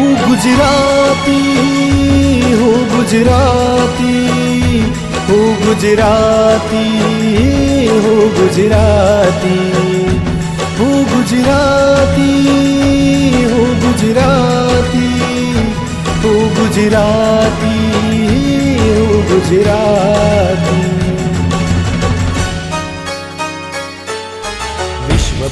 હું ગુજરાતી હું ગુજરાતી હું ગુજરાતી હું ગુજરાતી હું ગુજરાતી હું ગુજરાતી હું ગુજરાતી હું ગુજરાતી.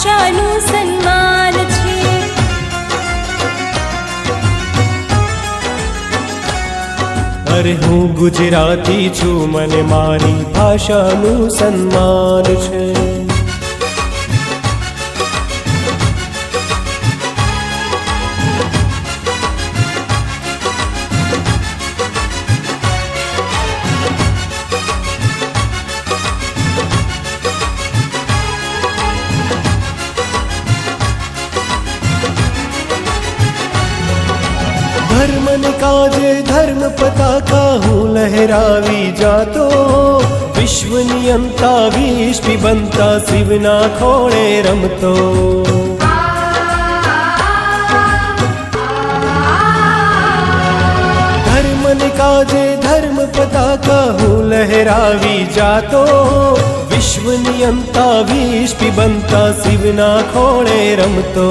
ભાષાનું સન્માન છે અરે હું ગુજરાતી છું મને મારી ભાષાનું સન્માન છે ધર્મન કાજે ધર્મ પતાકા હું લહેરાવી જાતો વિશ્વની અંતા વિશ્વી બનતા શિવના ખોળે રમતો ધર્મન કાજે ધર્મ પતાકા હું લહેરાવી જાતો વિશ્વની અંતા વિશ્વી બનતા શિવના ખોળે રમતો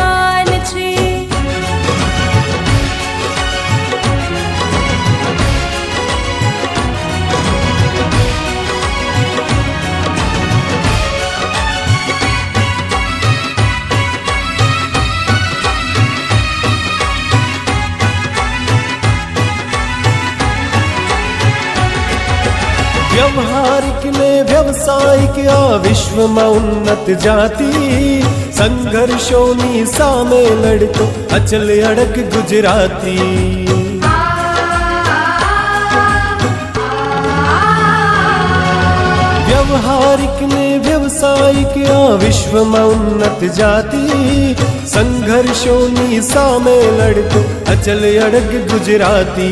व्यवहारिक ने व्यवसायिक विश्व विश्वमा उन्नत जाति। संघर्षोनी सामे लड़को अचल अड़क गुजराती। व्यवहारिक ने व्यवसायिक या विश्व उन्नत जाति। संघर्षोनी सामे लड़को अचल अड़क गुजराती।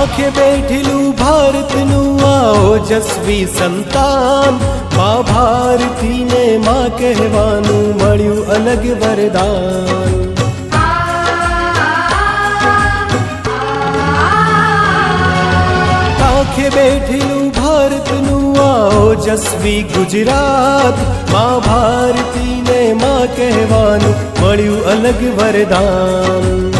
કાંખે બેઠેલું ભારતનું આ ઓજસ્વી સંતાન મા ભારતીને મા કહેવાનું મળ્યું અલગ વરદાન કાંખે બેઠેલું ભારતનું આ ઓજસ્વી ગુજરાત મા ભારતીને મા કહેવાનું મળ્યું અલગ વરદાન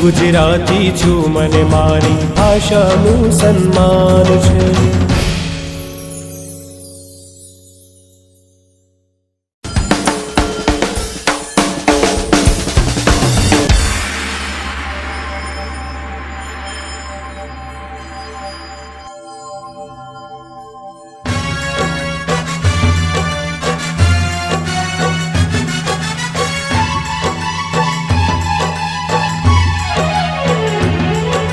ગુજરાતી છું મને મારી ભાષાનું સન્માન છે.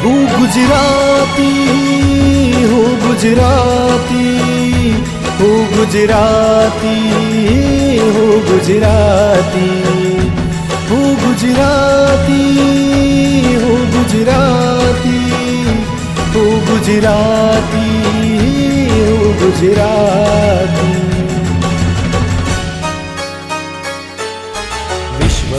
गुजराती गुजराती गुजराती गुजराती गुजराती गुजराती गुजराती गुजराती। विश्व